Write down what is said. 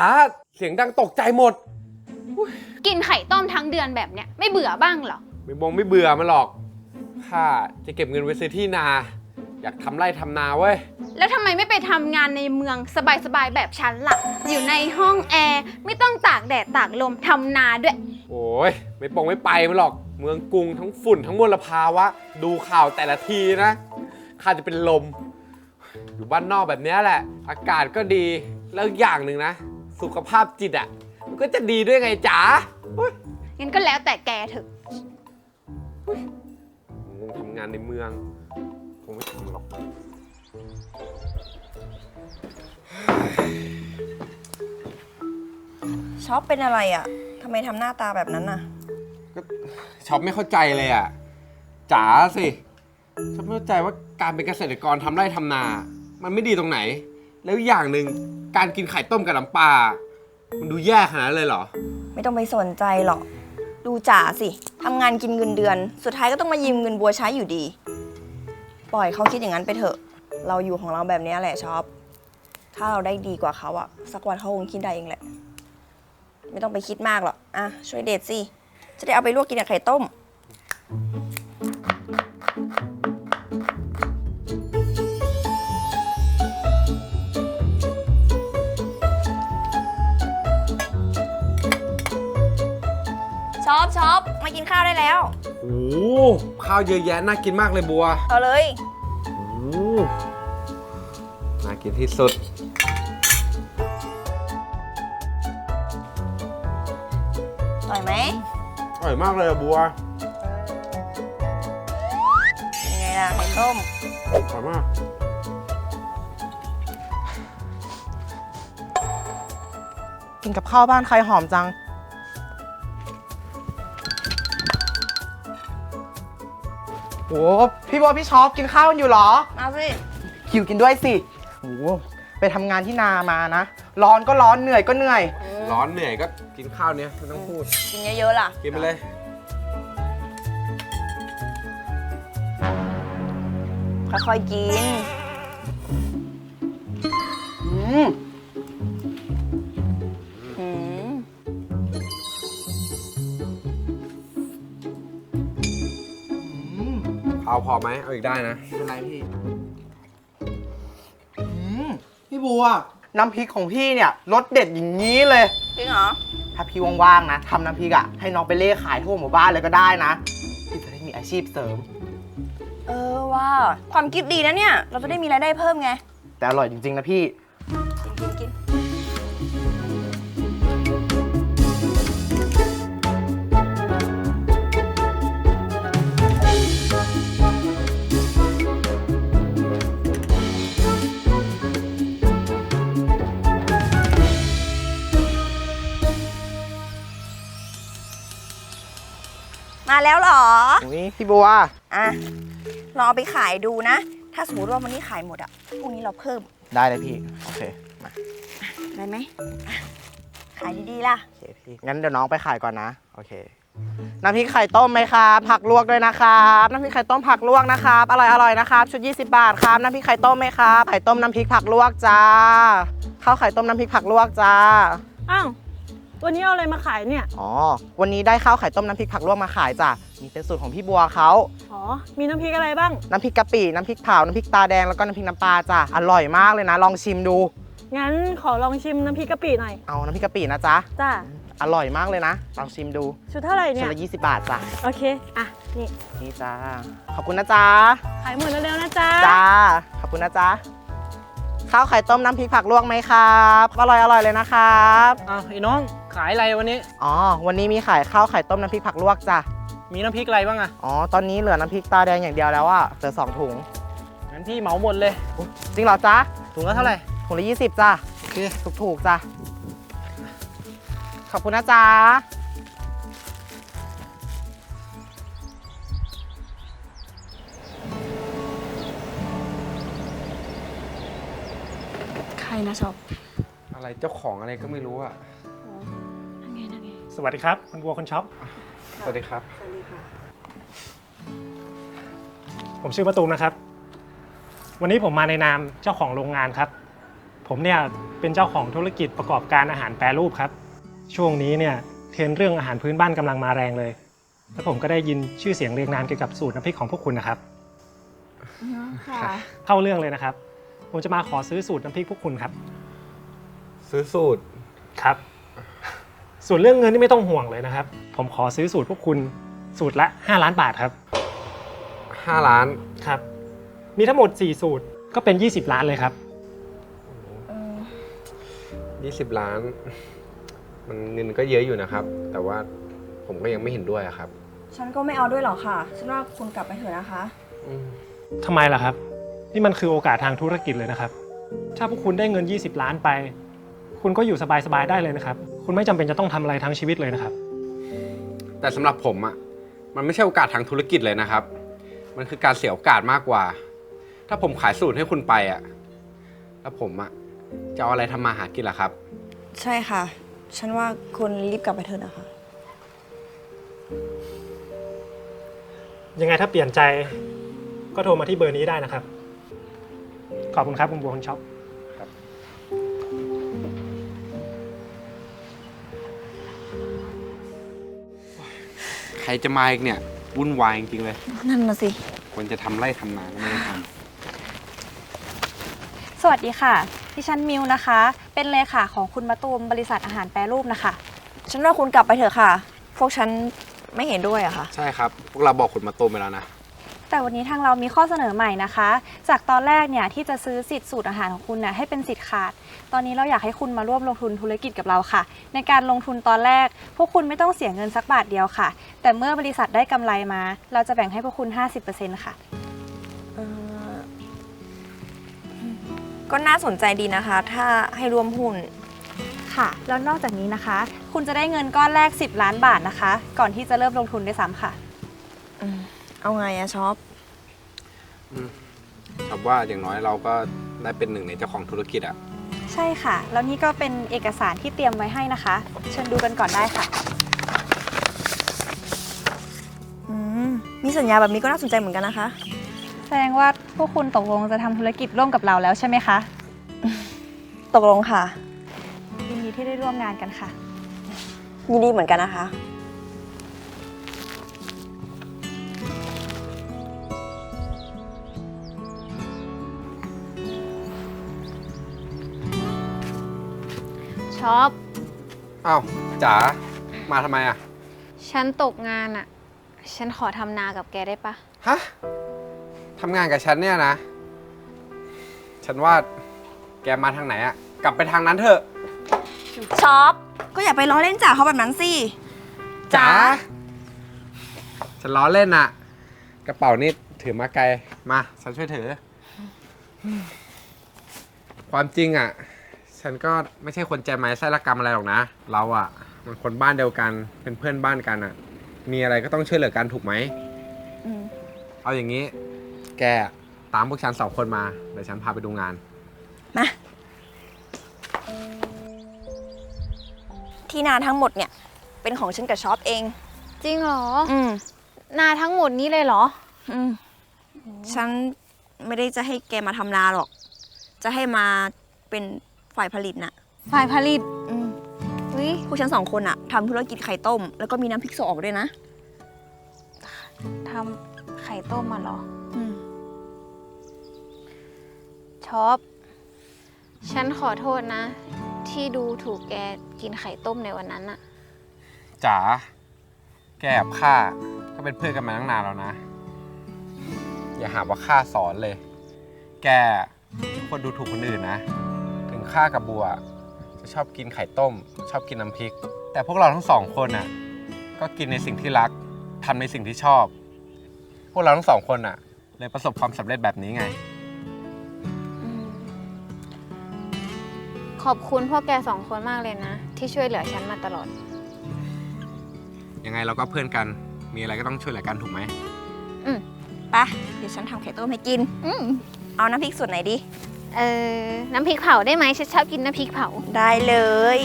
จ๋าเสียงดังตกใจหมด กินไข่ต้มทั้งเดือนแบบเนี้ยไม่เบื่อบ้างเหรอ ไม่บงไม่เบื่อมันหรอกข้าจะเก็บเงินไว้ซื้อที่นา อยากทำไร่ทำนาเว้ย แล้วทำไมไม่ไปทำงานในเมืองสบายๆแบบฉันล่ะ อยู่ในห้องแอร์ไม่ต้องตากแดดตากลมทำนาด้วย โอ้ยไม่ปงไม่ไปมันหรอก เมืองกรุงทั้งฝุ่นทั้งมลภาวะ ดูข่าวแต่ละทีนะข้าจะเป็นลม อยู่บ้านนอกแบบเนี้ยแหละ อากาศก็ดีแล้วอย่างหนึ่งนะ สุขภาพจิตอะ มันก็จะดีด้วยไงจ๋าโอ้ยงั้นก็แล้วแต่แกเถอะคงทำงานในเมือง คงไม่ทำหรอก ช็อปเป็นอะไรอะ่ะทำไมทำหน้าตาแบบนั้นน่ะช็อปไม่เข้าใจเลยอะจ๋าสิช็อปไม่เข้าใจว่าการเป็นเกษตรกรทำไร่ทำนา มันไม่ดีตรงไหน แล้วอย่างหนึ่งการกินไข่ต้มกับน้ำปลา มันดูแย่ขนาดนั้นเลยเหรอ ไม่ต้องไปสนใจหรอก ดูจ๋าสิทำงานกินเงินเดือน สุดท้ายก็ต้องมายืมเงินบัวใช้อยู่ดี ปล่อยเขาคิดอย่างนั้นไปเถอะ เราอยู่ของเราแบบนี้แหละชอปถ้าเราได้ดีกว่าเขาอะสักวันเขาคงคิดได้เองแหละ ไม่ต้องไปคิดมากหรอกอะช่วยเด็ดสิจะได้เอาไปลวกกินกับไข่ต้ม ช็อปช็อปมากินข้าวได้แล้ว โอ้โหข้าวเยอะแยะน่ากินมากเลยบัวเอาเลย โอ้โหน่ากินที่สุด อร่อยไหมอร่อยมากเลยอะบัวเป็นไงล่ะไข่ต้ม อร่อยมากกินกับข้าวบ้านใครหอมจัง โอ้พี่บัวพี่ช็อปกินข้าวกันอยู่เหรอ มาสิหิวกินด้วยสิโอ้ไปทำงานที่นามานะ ร้อนก็ร้อนเหนื่อยก็เหนื่อย ร้อนเหนื่อยก็กินข้าวเนี้ยไม่ต้องพูด กินเยอะๆล่ะ กินไปเลย ค่อยๆกิน อืม มข้าวพอไหมเอาอีกได้นะ ไม่เป็นไรพี่อืมพี่บัว น้ำพริกของพี่เนี่ยรสเด็ดอย่างนี้เลย จริงเหรอ ถ้าพี่ว่างๆนะทำน้ำพริกอะให้น้องไปเล่ขายทั่วหมู่บ้านเลยก็ได้นะพี่จะได้มีอาชีพเสริม เออว่า ความคิดดีนะเนี่ย เราจะได้มีรายได้เพิ่มไง แต่อร่อยจริงๆนะพี่ มาแล้วเหรอนี่พี่บัวอะลองเอาไปขายดูนะ ถ้าสมมติว่าวันนี้ขายหมดอะพรุ่งนี้เราเพิ่มได้เลยพี่ โอเค มาได้ไหมอะขายดีๆล่ะ โอเคพี่ งั้นเดี๋ยวน้องไปขายก่อนนะ โอเค น้ำพริกไข่ต้มไหมครับ ผักลวกด้วยนะครับ น้ำพริกไข่ต้มผักลวกนะครับ อร่อยอร่อยนะครับ ชุด 20 บาทครับ น้ำพริกไข่ต้มไหมครับ ไข่ต้มน้ำพริกผักลวกจ้า ข้าวไข่ต้มน้ำพริกผักลวกจ้า อ้าว วันนี้เอาอะไรมาขายเนี่ย อ๋อ วันนี้ได้ข้าวไข่ต้มน้ำพริกผักลวกมาขายจ้ะนี่เป็นสูตรของพี่บัวเขา อ๋อ มีน้ำพริกอะไรบ้าง น้ำพริกกะปิ น้ำพริกเผา น้ำพริกตาแดง แล้วก็น้ำพริกน้ำปลาจ้ะ อร่อยมากเลยนะ ลองชิมดู งั้นขอลองชิมน้ำพริกกะปิหน่อย เอาน้ำพริกกะปินะจ๊ะ จ้าอร่อยมากเลยนะ ลองชิมดูชุดเท่าไหร่ชุเนี่ดย ละ20 บาทจ้ะ โอเค อะ นี่ นี่จ้า ขอบคุณนะจ๊ะ ขายหมดเร็วๆนะจ๊ะ จ้า ขอบคุณนะจ๊ะ ข้าวไข่ต้มน้ำพริกผักลวกไหมครับอร่อยอร่อยเลยนะครับอ้าวไอ้น้องขายอะไรวันนี้ อ๋อวันนี้มีขายข้าวไข่ต้มน้ำพริกผักลวกจ้ะมีน้ำพริกอะไรบ้างอะอ๋อตอนนี้เหลือน้ำพริกตาแดงอย่างเดียวแล้วอะเหลือสองถุงงั้นพี่เหมาหมดเลยอุ๊ยจริงเหรอจ๊ะถุงละเท่าไหร่ถุงละ20จ้ะโอเคถูกถูกๆจ้ะขอบคุณนะจ๊ะ นะช็อปอะไรเจ้าของอะไรก็ไม่รู้อะสวัสดีครับ คุณบัวคุณช็อป สวัสดีครับผมชื่อประตูมนะครับ วันนี้ผมมาในนามเจ้าของโรงงานครับผผมเนี่ยเป็นเจ้าของธุรกิจประกอบการอาหารแปรรูปครับ ช่วงนี้เนี่ยเทรนด์เรื่องอาหารพื้นบ้านกำลังมาแรงเลย แล้วผมก็ได้ยินชื่อเสียงเรียงนามเกี่ยวกับสูตรน้ำพริกของพวกคุณนะครับ ค่ะ เข้าเรื่องเลยนะครับ ผมจะมาขอซื้อสูตรน้ำพริกพวกคุณครับ ซื้อสูตร ครับ ส่วนเรื่องเงินนี่ไม่ต้องห่วงเลยนะครับ ผมขอซื้อสูตรพวกคุณสูตรละ 5 ล้านบาทครับ 5 ล้าน ครับ มีทั้งหมด 4 สูตรก็เป็น 20 ล้านเลยครับ 20 ล้าน มันเงินก็เยอะอยู่นะครับ แต่ว่าผมก็ยังไม่เห็นด้วยอะครับ ฉันก็ไม่เอาด้วยหรอกค่ะ ฉันว่าคุณกลับไปเถอะนะคะ อืมทำไมล่ะครับ นี่มันคือโอกาสทางธุรกิจเลยนะครับ ถ้าพวกคุณได้เงิน 20 ล้านไป คุณก็อยู่สบายๆได้เลยนะครับ คุณไม่จำเป็นจะต้องทำอะไรทั้งชีวิตเลยนะครับ แต่สำหรับผมอะมันไม่ใช่โอกาสทางธุรกิจเลยนะครับ มันคือการเสียโอกาสมากกว่า ถ้าผมขายสูตรให้คุณไปอะแล้วผมอะจะเอาอะไรทำมาหากินล่ะครับ ใช่ค่ะ ฉันว่าคุณรีบกลับไปเถอะนะคะ ยังไงถ้าเปลี่ยนใจก็โทรมาที่เบอร์นี้ได้นะครับ ขอบคุณครับคุณบัวคุณช็อปใครจะมาอีกเนี่ยวุ่นวายจริงๆเลย นั่นน่ะสิ ควรจะทำไร่ทำนาก็ไม่ได้ทสวัสดีค่ะ ดิฉันมิวนะคะ เป็นเลขาของคุณมะตูมบริษัทอาหารแปรรูปนะคะ ฉันว่าคุณกลับไปเถอะค่ะ พวกฉันไม่เห็นด้วยอะค่ะำใช่ครับ พวกเราบอกคุณมาตูมไปแล้วนะ แต่วันนี้ทางเรามีข้อเสนอใหม่นะคะ จากตอนแรกเนี่ยที่จะซื้อสิทธิ์สูตรอาหารของคุณน่ะให้เป็นสิทธิ์ขาด ตอนนี้เราอยากให้คุณมาร่วมลงทุนธุรกิจกับเราค่ะ ในการลงทุนตอนแรก พวกคุณไม่ต้องเสียเงินสักบาทเดียวค่ะ แต่เมื่อบริษัทได้กำไรมา เราจะแบ่งให้พวกคุณ 50%ค่ะ เอ่อก็น่าสนใจดีนะคะ ถ้าให้รวมหุ้น ค่ะ แล้วนอกจากนี้นะคะ คุณจะได้เงินก้อนแรก 10 ล้านบาทนะคะ ก่อนที่จะเริ่มลงทุนด้วยซ้ำค่ะ อืม เอาไงอะช็อปครับว่าอย่างน้อยเราก็ได้เป็นหนึ่งในเจ้าของธุรกิจอะใช่ค่ะ แล้วนี่ก็เป็นเอกสารที่เตรียมไว้ให้นะคะ เชิญดูกันก่อนได้ค่ะ อืม มีสัญญาแบบนี้ก็น่าสนใจเหมือนกันนะคะ แสดงว่าพวกคุณตกลงจะทำธุรกิจร่วมกับเราแล้วใช่ไหมคะ ตกลงค่ะ ยินดีที่ได้ร่วมงานกันค่ะ ยินดีเหมือนกันนะคะ ช็อป อ้าวจ๋ามาทำไมอะฉันตกงานอะฉันขอทำนากับแกได้ปะ ฮะทำงานกับฉันเนี่ยนะ ฉันว่าแกมาทางไหนอะกลับไปทางนั้นเถอะช็อป ก็อย่าไปล้อเล่นจ่าเขาแบบนั้นสิ จ๋าฉันล้อเล่นอะกระเป๋านี่ถือมาไกล มา ฉันช่วยถือ ความจริงอะ ฉันก็ไม่ใช่คนใจไม้ไส้ละกรรมอะไรหรอกนะ เราอะมันคนบ้านเดียวกัน เป็นเพื่อนบ้านกันอะมีอะไรก็ต้องช่วยเหลือกันถูกไหม อืมเอาอย่างนี้ แกตามพวกฉันสองคนมา เดี๋ยวฉันพาไปดูงาน มาที่นาทั้งหมดเนี่ย เป็นของฉันกับช็อปเอง จริงเหรอ อืม นาทั้งหมดนี้เลยเหรอ อืม ฉันไม่ได้จะให้แกมาทำนาหรอก จะให้มาเป็น ฝ่ายผลิตน่ะฝ่ายผลิตอืมวิพวกฉันสองคนอะทำธุรกิจไข่ต้ม แล้วก็มีน้ำพริกส่งออกด้วยนะ ทำไข่ต้มมาเหรอ อืมช็อป ฉันขอโทษนะ ที่ดูถูกแกกินไข่ต้มในวันนั้นอะจ๋า แกกับข้าก็เป็นเพื่อนกันมาตั้งนานแล้วนะ อย่าหาว่าข้าสอนเลย แกเป็นคนดูถูกคนอื่นนะถึง ข้ากับบัว จะชอบกินไข่ต้ม ชอบกินน้ำพริก แต่พวกเราทั้งสองคนน่ะก็กินในสิ่งที่รักทำในสิ่งที่ชอบ พวกเราทั้งสองคนน่ะ เลยประสบความสำเร็จแบบนี้ไงขอบคุณพวกแกสองคนมากเลยนะ ที่ช่วยเหลือฉันมาตลอด ยังไงเราก็เพื่อนกันมีอะไรก็ต้องช่วยเหลือกันถูกไหม ไปะเดี๋ยวฉันทำไข่ต้มให้กิน อืมเอาน้ำพริกส่วนไหนดี เออน้ำพริกเผาได้ไหมฉันชอบกินน้ำพริกเผา ได้เลย